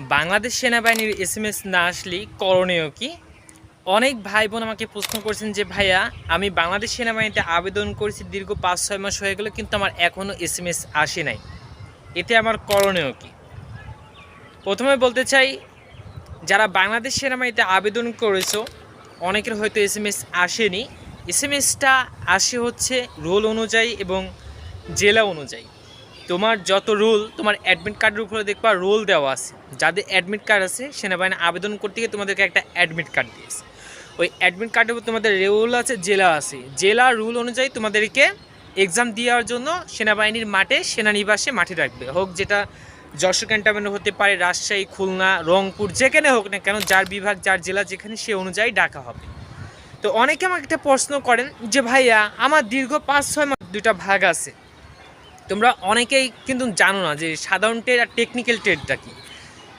বাংলাদেশ সেনাবাহিনীর S M S না আসলেই করণীয় কি? অনেক ভাই বোন আমাকে প্রশ্ন করেছেন যে, ভাইয়া, আমি বাংলাদেশ সেনাবাহিনীতে আবেদন করেছি দীর্ঘ পাঁচ ছয় মাস হয়ে গেল, কিন্তু আমার এখনও এস এম এস আসে নাই। এতে আমার করণীয় কি? প্রথমে বলতে চাই, যারা বাংলাদেশ সেনাবাহিনীতে আবেদন করেছ, অনেকের হয়তো এস এম এস আসেনি। এস এম এসটা আসে হচ্ছে রোল অনুযায়ী এবং জেলা অনুযায়ী। তোমার যত রোল তোমার অ্যাডমিট কার্ডের উপরে দেখবা রোল দেওয়া আছে। যাদের অ্যাডমিট কার্ড আছে, সেনাবাহিনী আবেদন করতে গিয়ে তোমাদেরকে একটা অ্যাডমিট কার্ড দিয়েছে। ওই অ্যাডমিট কার্ডের উপর তোমাদের রোল আছে, জেলা আছে। জেলা রুল অনুযায়ী তোমাদেরকে এক্সাম দেওয়ার জন্য সেনাবাহিনীর মাঠে সেনানিবাসে মাঠে রাখবে। হোক যেটা যশোর ক্যান্টনমেন্ট হতে পারে, রাজশাহী, খুলনা, রংপুর, যেখানে হোক না কেন, যার বিভাগ, যার জেলা যেখানে, সে অনুযায়ী ডাকা হবে। তো অনেকে আমাকে একটা প্রশ্ন করেন যে, ভাইয়া, আমার দীর্ঘ পাঁচ ছয় মাস দুইটা ভাগ আছে। তোমরা অনেকেই কিন্তু জানো না যে সাধারণ ট্রেড আর টেকনিক্যাল ট্রেডটা কী।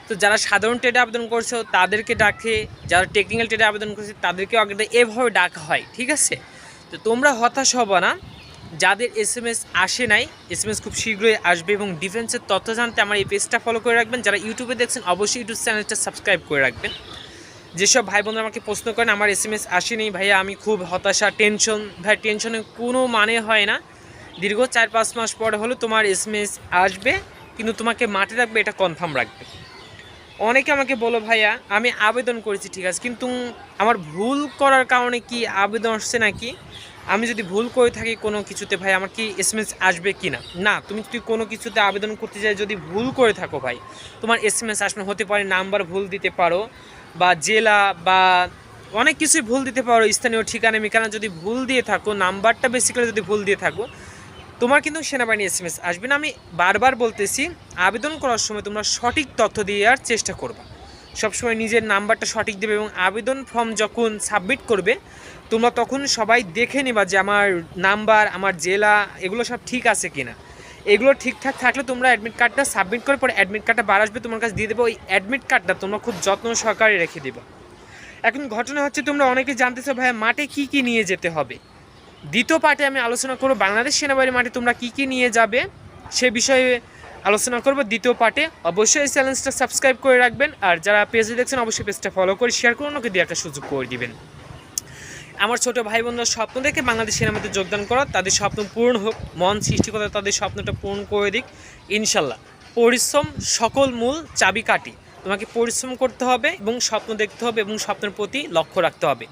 তো যারা সাধারণ ট্রেডে আবেদন করছ, তাদেরকে ডাকে, যারা টেকনিক্যাল ট্রেডে আবেদন করছে, তাদেরকেও আগে এভাবে ডাকা হয়, ঠিক আছে? তো তোমরা হতাশ হব না, যাদের এস এম এস আসে নাই এস এম এস খুব শীঘ্রই আসবে এবং ডিফেন্সের তথ্য জানতে আমার এই পেজটা ফলো করে রাখবেন। যারা ইউটিউবে দেখছেন, অবশ্যই ইউটিউব চ্যানেলটা সাবস্ক্রাইব করে রাখবেন। যেসব ভাই বোনরা আমাকে প্রশ্ন করেন, আমার এস এম এস আসেনি ভাইয়া, আমি খুব হতাশা টেনশন ভাই টেনশনের কোনো মানে হয় না। দীর্ঘ চার পাঁচ মাস পরে হলো তোমার এস এম এস আসবে, কিন্তু তোমাকে মাঠে রাখবে, এটা কনফার্ম রাখবে। অনেকে আমাকে বলো, ভাইয়া, আমি আবেদন করেছি, ঠিক আছে, কিন্তু আমার ভুল করার কারণে কি আবেদন আসছে নাকি? আমি যদি ভুল করে থাকি কোনো কিছুতে, ভাই, আমার কি এস এম এস আসবে কি না? না, তুমি যদি কোনো কিছুতে আবেদন করতে চাই যদি ভুল করে থাকো, ভাই, তোমার এস এম এস আসবে হতে পারে নাম্বার ভুল দিতে পারো, বা জেলা, বা অনেক কিছুই ভুল দিতে পারো, স্থানীয় ঠিকানা, মিকানা যদি ভুল দিয়ে থাকো, নাম্বারটা বেসিক্যালি যদি ভুল দিয়ে থাকো তোমার কিন্তু সেনাবাহিনী এস এম এস আসবে না। আমি বারবার বলতেছি, আবেদন করার সময় তোমরা সঠিক তথ্য দেওয়ার চেষ্টা করবা। সবসময় নিজের নাম্বারটা সঠিক দেবে এবং আবেদন ফর্ম যখন সাবমিট করবে, তোমরা তখন সবাই দেখে নেবা যে আমার নাম্বার, আমার জেলা, এগুলো সব ঠিক আছে কিনা। এগুলো ঠিকঠাক থাকলে তোমরা অ্যাডমিট কার্ডটা সাবমিট করে পরে অ্যাডমিট কার্ডটা বার আসবে, তোমার কাছে দিয়ে দেবো। ওই অ্যাডমিট কার্ডটা তোমরা খুব যত্ন সহকারে রেখে দেবে। এখন ঘটনা হচ্ছে তোমরা অনেকে জানতেছো ভাই মাঠে কি কি নিয়ে যেতে হবে? দ্বিতীয় পার্টে আমি আলোচনা করব বাংলাদেশ সেনাবাহিনীর মাঠে তোমরা কি কি নিয়ে যাবে সে বিষয়ে আলোচনা করব দ্বিতীয় পার্টে। অবশ্যই এই চ্যানেলটা সাবস্ক্রাইব করে রাখবেন আর যারা পেজে দেখছেন অবশ্যই পেজটা ফলো করে শেয়ার করুন ওকে দিয়ে একটা সুযোগ করে দিবেন। আমার ছোট ভাই বোনরা স্বপ্ন দেখে বাংলাদেশ সেনাবাহিনীতে যোগদান করা, তাদের স্বপ্ন পূরণ হোক, মন সৃষ্টিকতা তাদের স্বপ্নটা পূরণ করে দিক। ইনশাল্লাহ, পরিশ্রম সকল মূল চাবিকাঠি। তোমাকে পরিশ্রম করতে হবে এবং স্বপ্ন দেখতে হবে এবং স্বপ্নের প্রতি লক্ষ্য রাখতে হবে।